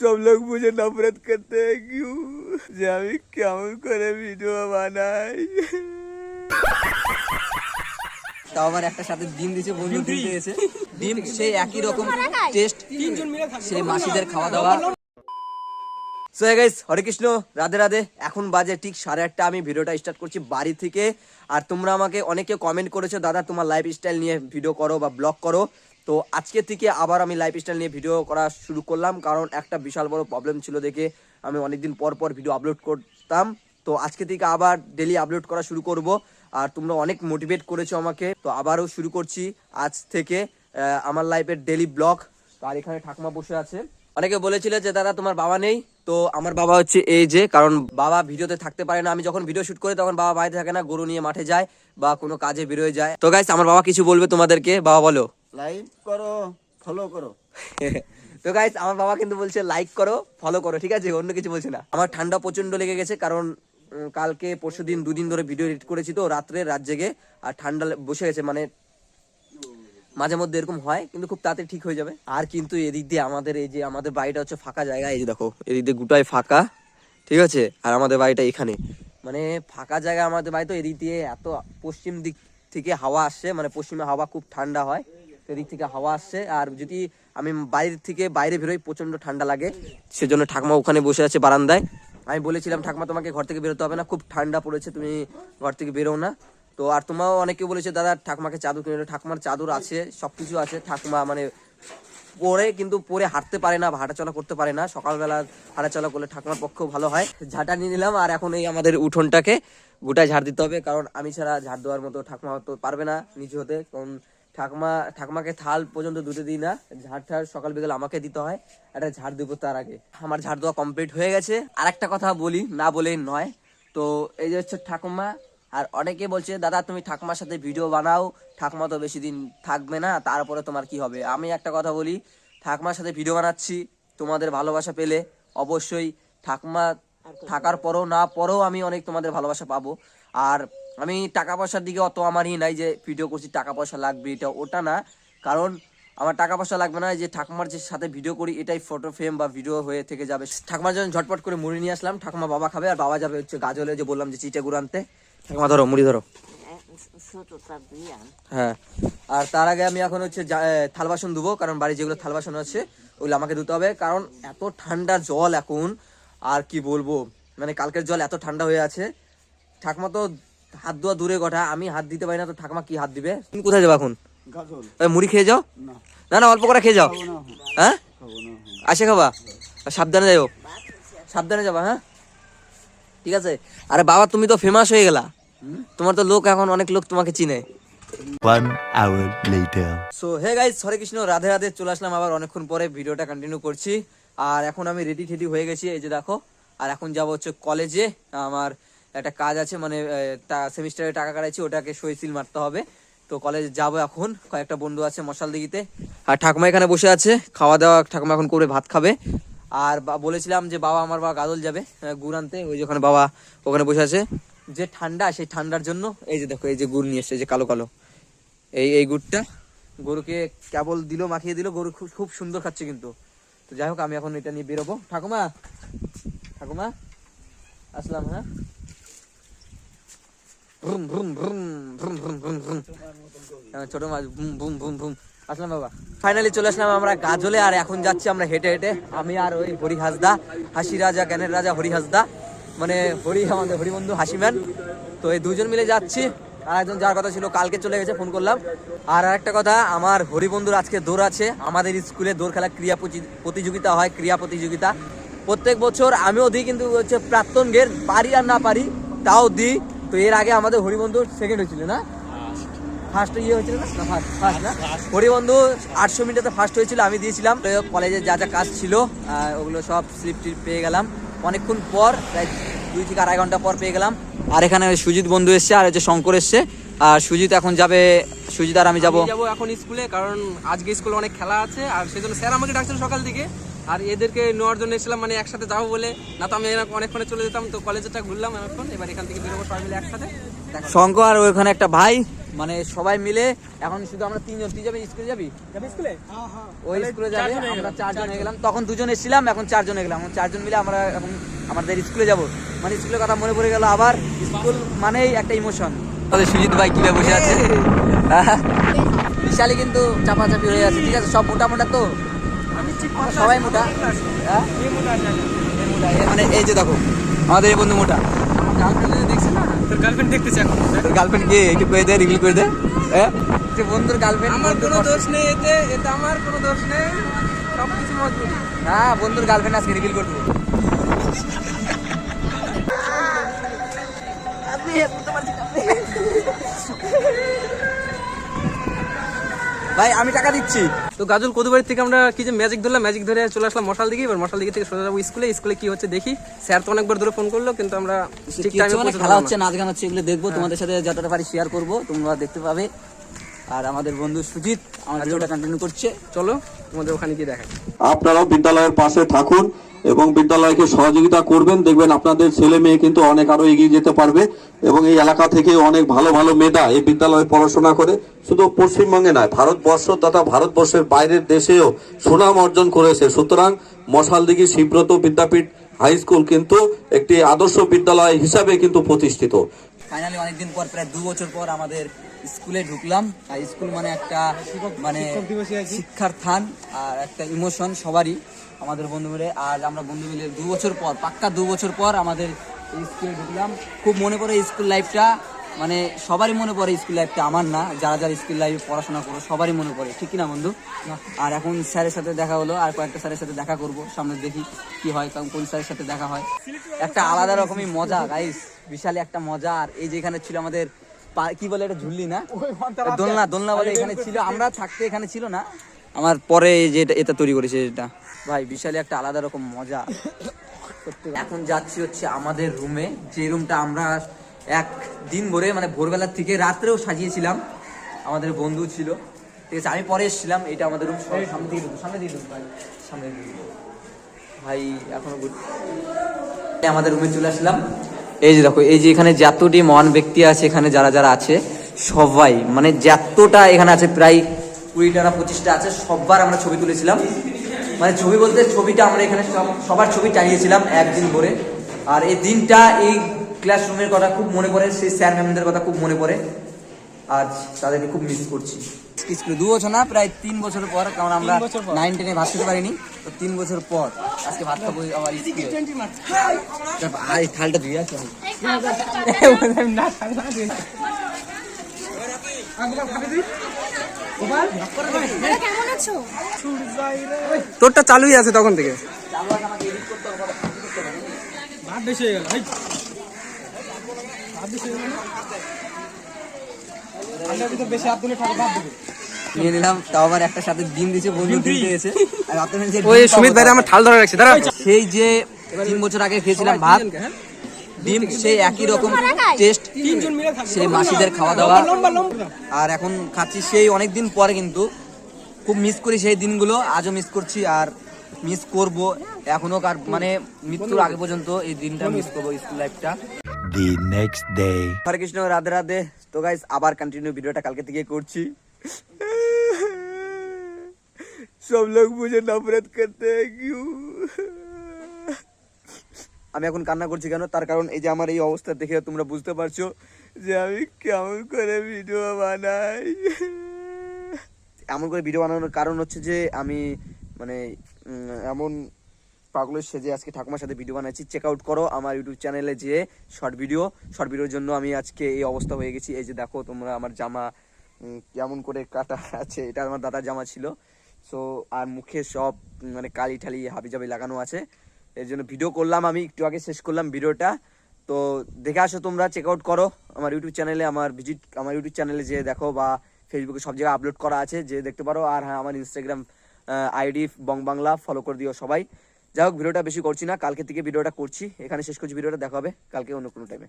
सब लोग मुझे नफरत करते हैं क्यों যে আমি কেমন করে ভিডিও বানাই তাও আবার একটা সাথে ডিম দিয়েছে বন্ধু ডিম দিয়েছে ডিম সেই একই রকম টেস্ট সেই মাসিদের খাওয়া দাওয়া সো গাইস হরে কৃষ্ণ রাধে রাধে এখন বাজে ঠিক সাড়ে আটটা আমি ভিডিওটা স্টার্ট করছি বাড়ি থেকে আর তোমরা আমাকে অনেকে কমেন্ট করেছো দাদা তোমার লাইফ স্টাইল নিয়ে ভিডিও করো বা ব্লগ করো তো আজকে থেকে আবার আমি লাইফ স্টাইল নিয়ে ভিডিও করা শুরু করলাম, কারণ একটা বিশাল বড় প্রবলেম ছিল দেখে আমি অনেকদিন পর পর ভিডিও আপলোড করতাম। তো আজকে থেকে আবার ডেলি আপলোড করা শুরু করব, আর তোমরা অনেক মোটিভেট করেছ আমাকে। তো আবারও শুরু করছি আজ থেকে আমার লাইফের ডেলি ব্লগ তো আর এখানে ঠাকুমা বসে আছে। অনেকে বলেছিল যে, দাদা, তোমার বাবা নেই? তো আমার বাবা হচ্ছে এই যে, কারণ বাবা ভিডিওতে থাকতে পারে না। আমি যখন ভিডিও শুট করি, তখন বাবা বাড়িতে থাকে না, গরু নিয়ে মাঠে যায় বা কোনো কাজে বেরোয় যায়। তো গাইস আমার বাবা কিছু বলবে তোমাদেরকে? বাবা, বলো। লাইক করো ফলো করো। তো গাইস আমার বাবা কিন্তু বলছে লাইক করো ফলো করো, ঠিক আছে? অন্য কিছু বলছে না। আমার ঠান্ডা প্রচণ্ড লেগে গেছে, কারণ কালকে, পরশু দিন, দুদিন ধরে ভিডিও এডিট করেছি তো, রাত্রে, রাত জেগে, আর ঠান্ডা বসে গেছে মানে মাঝে মধ্যে এরকম হয়, কিন্তু খুব তাড়াতাড়ি ঠিক হয়ে যাবে। আর কিন্তু এদিক দিয়ে আমাদের এই যে, আমাদের বাড়িটা হচ্ছে ফাঁকা জায়গা, এই যে দেখো, এদিক দিয়ে গোটাই ফাঁকা, ঠিক আছে? আর আমাদের বাড়িটা এখানে। মানে ফাঁকা জায়গা আমাদের বাড়ি তো এদিক দিয়ে এত পশ্চিম দিক থেকে হাওয়া আসছে মানে পশ্চিমে হাওয়া খুব ঠান্ডা হয়। তো এদিক থেকে হাওয়া আসছে। আর যদি আমি বাইরে থেকে বাইরে বেরোই প্রচণ্ড ঠান্ডা লাগে, সেজন্য ঠাকমা ওখানে বসে আছে বারান্দায়। আমি বলেছিলাম, ঠাকমা, তোমাকে ঘর থেকে বেরোতে হবে না, খুব ঠান্ডা পড়েছে, তুমি ঘর থেকে বেরো না। তো, আর তোমাও অনেকে বলেছে, দাদা, ঠাকুমাকে চাদর কিনে। ঠাকুমার চাদর আছে সব কিছু আছে। ঠাকুমা মানে পরে কিন্তু পরে হাঁটতে পারে না হাঁটাচলা করতে পারে না। সকালবেলা হাঁটাচলা করলে ঠাকুমার পক্ষেও ভালো হয়। ঝাঁটা নিয়ে নিলাম, আর এখন এই আমাদের উঠোনটাকে গোটায় ঝাড় দিতে হবে। কারণ আমি ছাড়া ঝাড় দেওয়ার মতো ঠাকুমা তো পারবে না নিচু হতে। কারণ ঠাকুমা ঠাকুমাকে থাল পর্যন্ত দুটো দিই না ঝাড় ঠাড় সকাল বিকাল আমাকে দিতে হয় একটা ঝাড় দেবো তার আগে। আমার ঝাড় দেওয়া কমপ্লিট হয়ে গেছে। আর একটা কথা বলি না বলেই নয়। তো এই যে হচ্ছে ঠাকুমা আর অনেকে বলছে দাদা তুমি ঠাকুমার সাথে ভিডিও বানাও। ঠাকুমা তো বেশি দিন থাকবে না তারপরে তোমার কি হবে? আমি একটা কথা বলি ঠাকুমার সাথে ভিডিও বানাচ্ছি তোমাদের ভালোবাসা পেলে অবশ্যই ঠাকুমা থাকার পরও না পরেও আমি অনেক তোমাদের ভালোবাসা পাবো। আর আমি টাকা পয়সার দিকে অত আমারই নাই যে ভিডিও করছি টাকা পয়সা লাগবে, এটা ওটা না। কারণ আমার টাকা পয়সা লাগবে না যে ঠাকুমার যে সাথে ভিডিও করি, এটাই ফটো ফ্রেম বা ভিডিও হয়ে থেকে যাবে। ঠাকুমার জন্য ঝটপট করে মুড়ি নিয়ে আসলাম, ঠাকুমা বাবা খাবে আর বাবা যাবে হচ্ছে গাজলে, যে বললাম যে চিটে গুড় আনতে। ঠাকুমা ধরো, মুড়ি ধরো। হ্যাঁ আর তার আগে আমি এখন হচ্ছে থাল বাসন ধুবো, কারণ বাড়ি যেগুলো থাল বাসন আছে, ওগুলো আমাকে ধুতে হবে। কারণ এত ঠান্ডা জল এখন, আর কি বলব? মানে কালকের জল এত ঠান্ডা হয়ে আছে। ঠাকুমা তো হাত ধোয়া দূরে কথা আমি হাত দিতে পারি না তো ঠাকুমা কি হাত দিবে? তুমি কোথায় যাব এখন? মুড়ি খেয়ে যাও? না। না অল্প করে খেয়ে যাও। হ্যাঁ? আসে খাবা। সাবধানে যাও সাবধানে যাবা হ্যাঁ? ঠিক আছে? আরে বাবা তুমি তো ফেমাস হয়ে গেলা। তোমার তো লোক এখন অনেক লোক তোমাকে চিনে। One so hey guys Hare Krishna Radhe Radhe চলে আসলাম আবার অনেকক্ষণ পরে ভিডিওটা কন্টিনিউ করছি। আর এখন আমি রেডি টেডি হয়ে গেছি এই যে দেখো। আর এখন যাব হচ্ছে কলেজে আমার একটা কাজ আছে মানে সেমিস্টারে টাকা কাটাইছি, ওটাকে সই সিল মারতে হবে। তো কলেজ যাব এখন, কয়েকটা বন্ধু আছে মশাল দিঘিতে। আর ঠাকুমা এখানে বসে আছে, খাওয়া দাওয়া, ঠাকুমা এখন করে ভাত খাবে। আর বলেছিলাম যে বাবা, আমার বাবা গাদল যাবে গুড় আনতে, ওই যে ওখানে বাবা ওখানে বসে আছে। যে ঠান্ডা, সেই ঠান্ডার জন্য, এই যে দেখো, এই যে গুড় নিয়ে এসছে যে কালো কালো। এই এই গুড়টা গরুকে কেবল দিল, মাখিয়ে দিল, গরু খুব খুব সুন্দর খাচ্ছে কিন্তু। তো যাই হোক, আমি এখন এটা নিয়ে বেরোবো। ঠাকুমা ঠাকুমা, আসলাম হ্যাঁ? ভ্রুম ভ্রুম ভ্রুম ভ্রুম ভ্রুম ভ্রুম ভ্রুম ছোট মাছ বুম বুম বুম বুম আসলাম বাবা। ফাইনালি চলে আসলাম আমরা গাজলে, আর এখন যাচ্ছি আমরা হেঁটে হেঁটে। আমি আর ওই হরি হাসদা হাসি রাজা, জ্ঞানের রাজা হরি হাসদা মানে হরি, আমাদের হরিবন্ধু হাসিম্যান। তো এই দুজন মিলে যাচ্ছি। আর একজন যার কথা ছিল, কালকে চলে গেছে, ফোন করলাম। আর একটা কথা, আমার হরিবন্ধুর আজকে দৌড় আছে। আমাদের স্কুলে দৌড় খেলা ক্রিয়া প্রতিযোগিতা হয়, ক্রিয়া প্রতিযোগিতা। প্রত্যেক বছর আমিও দিই, কিন্তু হচ্ছে প্রাক্তন গের, পারি আর না পারি, তাও দিই। তো এর আগে আমাদের হরিবন্ধুর সেকেন্ড হয়েছিল না? ফার্স্ট ইয়ে হয়েছিল না? ফার্স্ট ফার্স্ট না? হরিবন্ধু আটশো মিটারে ফার্স্ট হয়েছিল, আমি দিয়েছিলাম। কলেজে যা যা কাজ ছিল ওগুলো সব স্লিপ টিপ পেয়ে গেলাম। অনেকক্ষণ পর, প্রায় দুই থেকে আড়াই ঘণ্টা পর পেয়ে গেলাম। আর এখানে সুজিত বন্ধু এসছে, আর হচ্ছে শঙ্কর এসছে। আর সুজিত এখন যাবে, সুজিত আর আমি যাব। যাব এখন স্কুলে, কারণ আজকে স্কুলে অনেক খেলা আছে, আর সেজন্য স্যার আমাকে ডাকছিল সকাল থেকে। আর এদেরকে নেওয়ার জন্য এসেছিলাম মানে একসাথে যাব বলে। না তো আমি এরকম অনেকক্ষণে চলে যেতাম তো কলেজটা ঘুরলাম এখন। এবার এখান থেকে বেরোবো সবাই মিলে একসাথে। শঙ্কর আর ওইখানে একটা ভাই মানে সবাই মিলে এখন শুধু আমরা তিনজন। তুই যাবি স্কুলে যাবি? স্কুলে? ওই স্কুলে যাবে আমরা চারজন হয়ে গেলাম। তখন দুজন এসেছিলাম এখন চারজন হয়ে গেলাম। এখন চারজন মিলে আমরা এখন আমাদের স্কুলে যাব। মানে স্কুলের কথা মনে পড়ে গেল আবার। স্কুল মানেই একটা ইমোশন। আমাদের সুজিত ভাই কীভাবে বসে আছে? বিশালি কিন্তু চাপাচাপি হয়ে আছে ঠিক আছে? সব মোটা মোটা তো? সবাই মোটা? হ্যাঁ? মোটা, মানে এই যে দেখো আমাদের এই বন্ধু মোটা। গার্লফ্রেন্ড দেখছে না তোর গার্লফ্রেন্ড কে? একটু করে দে রিভিল করে দে। হ্যাঁ? তুই বন্ধুর গার্লফ্রেন্ড আমার কোনো দোষ নেই এতে এতে আমার কোনো দোষ নেই। সব কিছু মজবুরি হ্যাঁ বন্ধুর গার্লফ্রেন্ড আজকে রিভিল করব ভাই আমি টাকা দিচ্ছি। তো গাজল কদুবাড়ির থেকে আমরা কি যে ম্যাজিক ধরলাম ম্যাজিক ধরে চলে আসলাম মশাল দিকে। এবার মশাল দিকে থেকে সোজা যাব স্কুলে। স্কুলে কি হচ্ছে দেখি। স্যার তো অনেকবার ধরে ফোন করল কিন্তু আমরা ঠিক টাইমে হচ্ছে মানে খেলা হচ্ছে নাচ গান হচ্ছে এগুলো দেখব। তোমাদের সাথে যতটা পারি শেয়ার করব। তোমরা দেখতে পাবে। আর আমাদের বন্ধু সুজিত আমার ভিডিওটা কন্টিনিউ করছে। চলো তোমাদের ওখানে গিয়ে দেখাই। আপনারাও বিদ্যালয়ের পাশে থাকুন। এবং বিদ্যালয়কে সহযোগিতা করবেন। দেখবেন আপনাদের ছেলে মেয়ে কিন্তু অনেক আরও এগিয়ে যেতে পারবে এবং এই এলাকা থেকে অনেক ভালো ভালো মেধা এই বিদ্যালয়ে পড়াশোনা করে। শুধু পশ্চিমবঙ্গে নয় ভারতবর্ষ তথা ভারতবর্ষের বাইরের দেশেও সুনাম অর্জন করেছে। সুতরাং মশালদিঘি শিবব্রত বিদ্যাপীঠ হাই স্কুল কিন্তু একটি আদর্শ বিদ্যালয় হিসাবে কিন্তু প্রতিষ্ঠিত। ফাইনালি অনেকদিন পর প্রায় দু বছর পর আমাদের স্কুলে ঢুকলাম। আর স্কুল মানে একটা মানে শিক্ষার স্থান আর একটা ইমোশন সবারই। আমাদের বন্ধু মিলে। আর আমরা বন্ধু মিলে দু বছর পর পাক্কা দু বছর পর আমাদের স্কুলে ঢুকলাম। খুব মনে পড়ে স্কুল লাইফটা মানে সবারই মনে পড়ে স্কুল লাইফটা আমার না। যারা যারা স্কুল লাইফে পড়াশোনা করো সবারই মনে পড়ে। ঠিক না বন্ধু? আর এখন স্যারের সাথে দেখা হলো আর কয়েকটা স্যারের সাথে দেখা করব। সামনে দেখি কি হয় কারণ কোন স্যারের সাথে দেখা হয়। একটা আলাদা রকমই মজা গাইস বিশাল একটা মজা। আর এই যেখানে ছিল আমাদের কি বলে এটা ঝুললি না? দোলনা দোলনা বলে এখানে ছিল। আমরা থাকতে এখানে ছিল না। আমার পরে যে এটা- তৈরি করেছে এটা। ভাই বিশালে একটা আলাদা রকম মজা। এখন যাচ্ছি হচ্ছে আমাদের রুমে। যে রুমটা আমরা এক দিন ভরে মানে ভোরবেলার থেকে রাত্রেও সাজিয়েছিলাম। আমাদের বন্ধু ছিল। ঠিক আছে আমি পরে এসেছিলাম। এটা আমাদের রুম। সামনে ঢুকো, সামনে দিয়ে ঢুকো ভাই। সামনে দিয়ে। ভাই এখনও। আমাদের রুমে চলে আসলাম। এই যে দেখো এই যে এখানে যতটি মহান ব্যক্তি আছে এখানে যারা যারা আছে সবাই মানে যতটা এখানে আছে প্রায় কুড়িটা না পঁচিশটা আছে সববার আমরা ছবি তুলেছিলাম। মানে ছবি বলতে ছবিটা আমরা এখানে সব- সবার ছবি টানিয়েছিলাম একদিন ভরে। আর এই দিনটা এই ক্লাসরুমের কথা খুব মনে পড়ে সেই স্যার ম্যামদের কথা খুব মনে পড়ে। আজ তাদেরকে খুব মিস করছি। স্কুলে দু বছর না প্রায় তিন বছর পর কারণ আমরা নাইন টেনে ভাত খেতে পারিনি তো তিন বছর পর আজকে ভাত খাব আবার স্কুলে। ভাই থালটা ধুয়ে আছে আছো তোরটা চালুই আছে তখন থেকে। নিয়ে নিলাম তাও আবার একটা সাথে ডিম দিয়েছে বন্ধু ডিম দিয়েছে। আর রাতে যে ওই সুমিত ভাই আমার ঠাল ধরে রাখছে দাঁড়া। সেই যে তিন বছর আগে খেয়েছিলাম ভাত ডিম সেই একই রকম টেস্ট সেই মাসিদের খাওয়া দাওয়া আর এখন খাচ্ছি সেই অনেক দিন পরে কিন্তু খুব মিস করি সেই দিনগুলো আজও মিস করছি আর মিস করব এখনও কার মানে মৃত্যুর আগে পর্যন্ত এই দিনটা মিস করব স্কুল লাইফটা the next day Hare Krishna Radhe Radhe. তো গাইস আবার কন্টিনিউ ভিডিওটা কালকে থেকে করছি। সব লোক মুঝে নফরত করতে হ্যাঁ আমি এখন কান্না করছি কেন? তার কারণ এই যে আমার এই অবস্থা দেখে তোমরা বুঝতে পারছ যে আমি কেমন করে ভিডিও বানাই। এমন করে ভিডিও বানানোর কারণ হচ্ছে যে আমি মানে এমন পাগলের সেজে আজকে ঠাকুমার সাথে ভিডিও বানাচ্ছি। চেক আউট করো আমার ইউটিউব চ্যানেলে যে শর্ট ভিডিও শর্ট ভিডিওর জন্য আমি আজকে এই অবস্থা হয়ে গেছি। এই যে দেখো তোমরা আমার জামা কেমন করে কাটা আছে, এটা আমার দাদার জামা ছিল। সো আর মুখে সব মানে কালি ঠালি হাবি জাবি লাগানো আছে। এর জন্য ভিডিও করলাম আমি, একটু আগে শেষ করলাম ভিডিওটা তো দেখে আসো তোমরা চেক আউট করো আমার ইউটিউব চ্যানেলে আমার ভিজিট আমার ইউটিউব চ্যানেলে যে দেখো বা ফেসবুকে সব জায়গায় আপলোড করা আছে, যে দেখতে পারো। আর হ্যাঁ আমার Instagram ID Bong Bangla follow করে দিও সবাই। যাই হোক ভিডিওটা বেশি করছি না, কালকে থেকে ভিডিওটা করছি। এখানে শেষ করছি ভিডিওটা দেখা হবে কালকে অন্য কোনো টাইমে